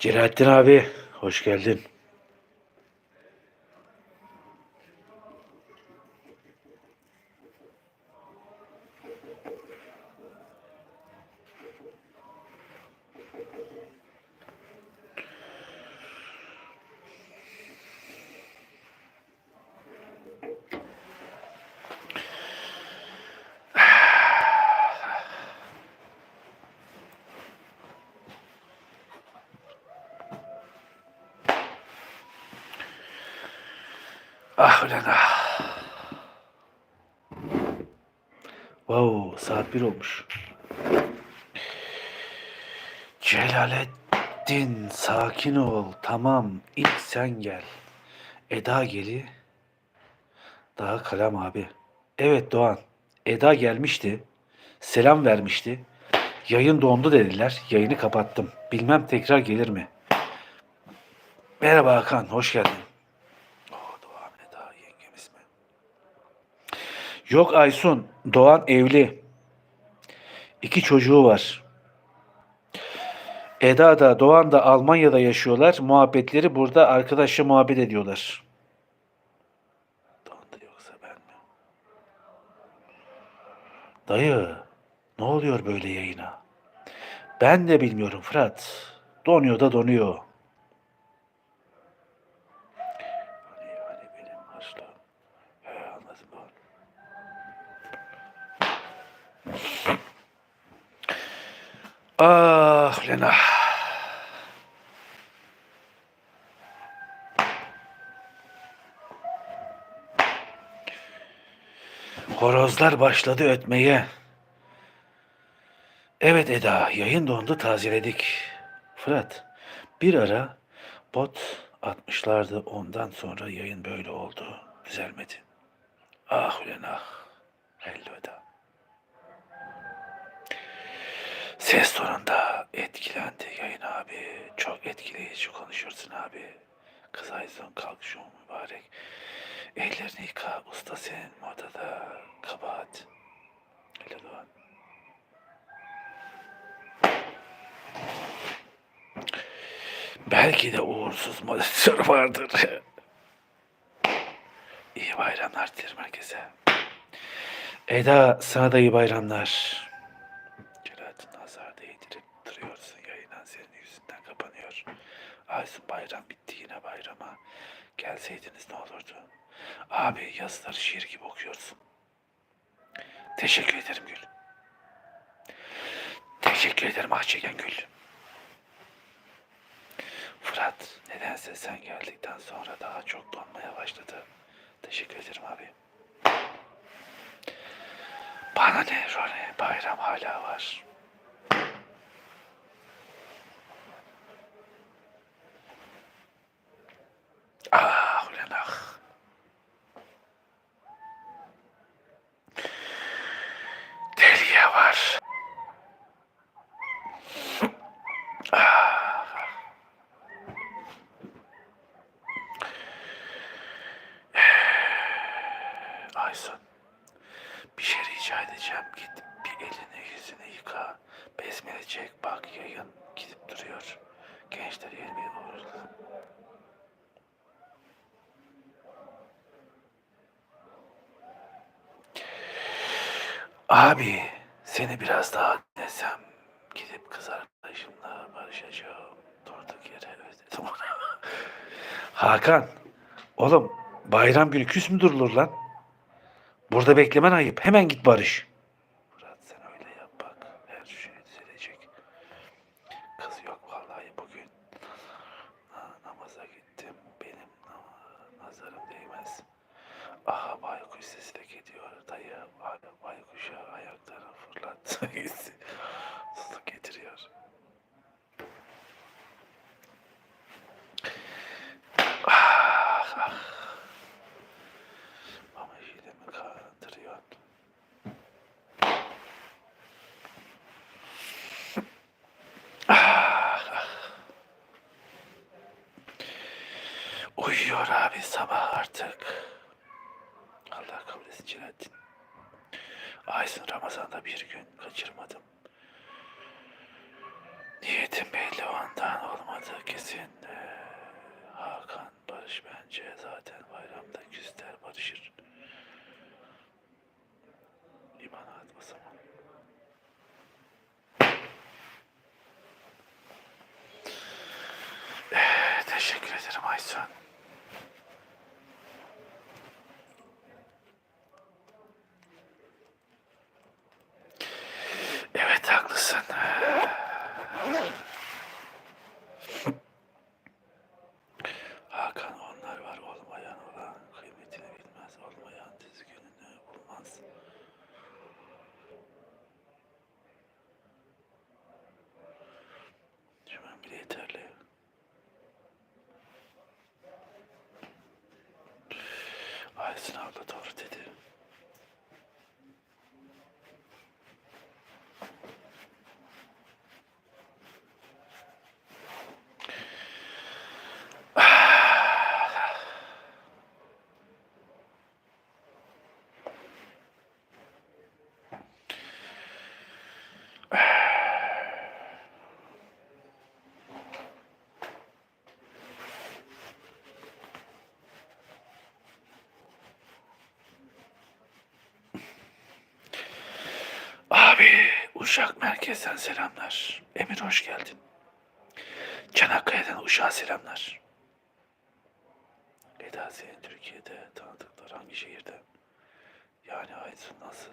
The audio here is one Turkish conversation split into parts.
Celalettin abi, hoş geldin. Ah ulan ah. Wow, saat bir olmuş. Celalettin, sakin ol. Tamam, ilk sen gel. Eda geli. Daha kalem abi. Evet Doğan, Eda gelmişti. Selam vermişti. Yayın dondu dediler. Yayını kapattım. Bilmem tekrar gelir mi? Merhaba Hakan, hoş geldin. Oo, Doğan Eda yengemiz mi? Yok Aysun, Doğan evli. İki çocuğu var. Eda da Doğan da Almanya'da yaşıyorlar. Muhabbetleri burada arkadaşla muhabbet ediyorlar. Doğan da yoksa ben mi? Dayı, ne oluyor böyle yayına? Ben de bilmiyorum Fırat. Donuyor da donuyor. Ah Lena. Horozlar başladı ötmeye. Evet Eda, yayın dondu tazeledik. Fırat, bir ara bot atmışlardı ondan sonra yayın böyle oldu. Düzelmedi. Ah ulan ah. Hello Eda. Ses tonunda etkilendi yayın abi. Çok etkileyici konuşursun abi. Kız Ayson kalk şu mübarek. Ellerini yıka usta senin modada kabahat. Helal Doğan. Belki de uğursuz moderatör vardır. İyi bayramlar dilerim herkese. Eda sana da iyi bayramlar. Celalettin nazar değdirip duruyorsun yayından senin yüzünden kapanıyor. Aysun bayram bitti yine bayrama. Gelseydiniz ne olurdu? Abi yazıları şiir gibi okuyorsun. Teşekkür ederim Gül. Teşekkür ederim Ahçegen Gül. Fırat, nedense sen geldikten sonra daha çok donmaya başladı. Teşekkür ederim abi. Bana ne Rone, bayram hala var. Ah ulan ah. Deliye var. Aysun. Bir şey rica edeceğim. Git bir elini yüzünü yıka. Besmele çek bak yayın gidip duruyor. Gençler yemeği uğurlu. Abi seni biraz daha dinlesem gidip kız arkadaşımla barışacağım. Durduk yere özledim onu. Hakan oğlum bayram günü küs mü durulur lan? Burada beklemen ayıp. Hemen git barış. Fırat sen öyle yap bak. Her şey düzelecek. Kız yok vallahi bugün. Na- namaza gittim. Benim na- nazarım değmez. Aha baykuş sesi fırlat. Su getiriyor. Ah, ah. Ama hile mi kandırıyor? Ah, ah. Uyuyor abi sabah artık. Allah kabul etsin Celalettin. Aysın Ramazan'da bir gün kaçırmadım. Niyetim belli ondan olmadığı kesin. Ee, Hakan Barış bence zaten bayramda küster barışır. Limana atmasam. Ee, teşekkür ederim Aysun. Uşak merkezden selamlar. Emir hoş geldin. Çanakkale'den Uşak'a selamlar. Eda senin Türkiye'de tanıdıklar hangi şehirde? Yani Aysun nasıl?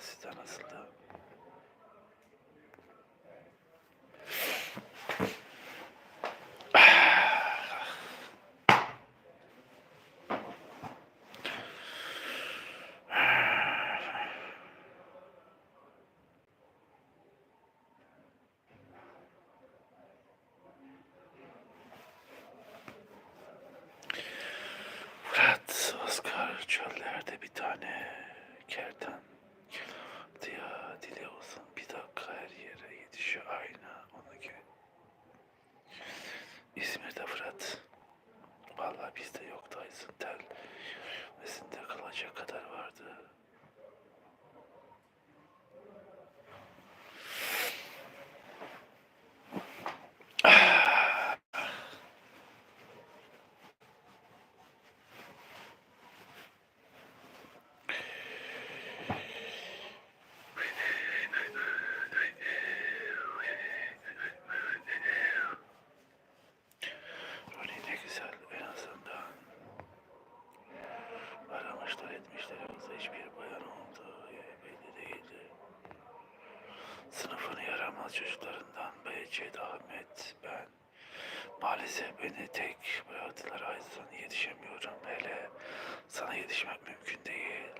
İdare eder ya sizden nasıl da. Yaramaz çocuklarından Behçet, Ahmet, ben. Maalesef beni tek bıraktılar Aysun yetişemiyorum. Hele sana yetişmek mümkün değil.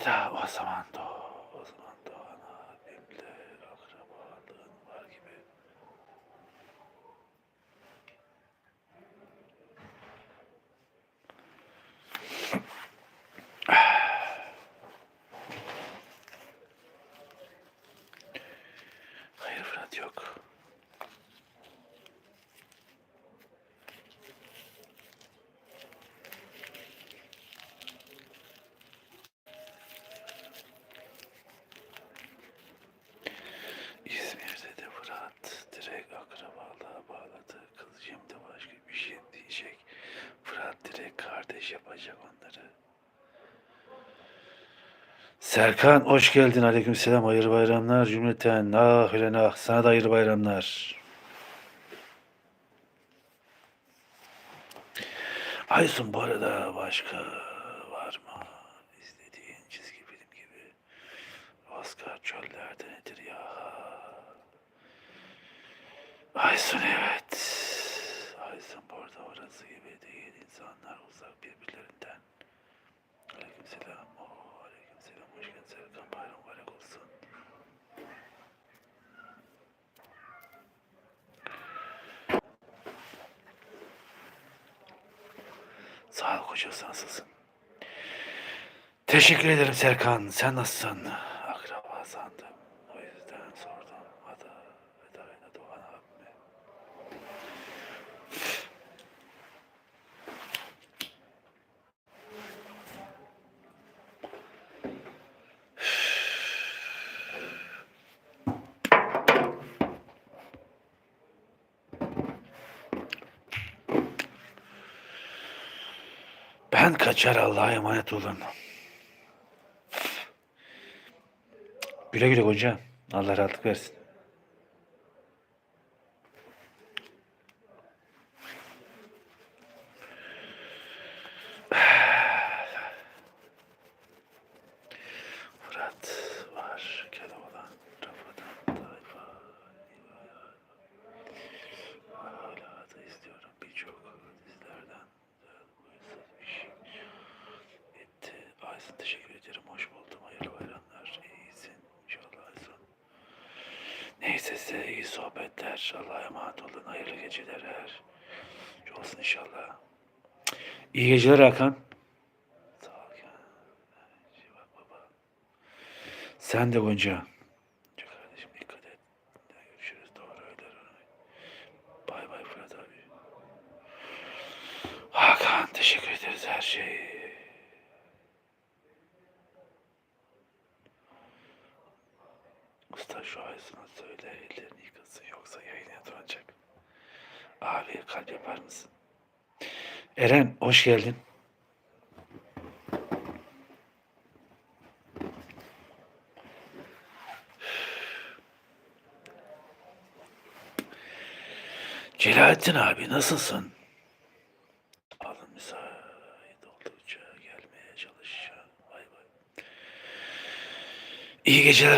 Eda o zaman da o, o zaman da ana abimle akrabalığın var gibi. Hayır Fırat yok. İzmir'de de Fırat direkt akrabalığa bağladı. Kız şimdi başka bir şey diyecek. Fırat direkt kardeş yapacak onları. Serkan hoş geldin. Aleykümselam. Hayırlı bayramlar cümleten. Ah öyle ah. Sana da hayırlı bayramlar. Aysun bu arada başka var mı? İzlediğin çizgi film gibi. Oscar çöllerde nedir ya? Aysun evet. Aysun burada orası gibi değil. İnsanlar uzak birbirlerinden. Aleykümselam. Oo, geldin Serkan. Bayram mübarek olsun. Sağ ol kocası nasılsın? Teşekkür ederim Serkan. Sen nasılsın? Ben kaçar Allah'a emanet olun. Güle güle Gonca. Allah rahatlık versin. Fırat var. Keloğlan. Rafadan tayfa. Hala da istiyorum birçok dizilerden. Uysuz bir şey etti. Aysun teşekkür ederim. Hoş buldum. Hayırlı bayramlar. İyisin. İnşallah Aysun. Neyse size iyi Allah'a emanet olun. Hayırlı geceler. Her olsun inşallah. İyi geceler Hakan. Sen de. Gonca kardeşim dikkat et. Görüşürüz. Doğru öyle. Bay bay Fırat abi. Hakan teşekkür ederiz her şey. Usta şu Aysun'a söyle ellerini yıkasın yoksa yayın yatıracak. Abi kalp yapar mısın? Eren hoş geldin. Celalettin abi nasılsın? Alın müsait oldukça gelmeye çalışacağım. Bay bay. İyi geceler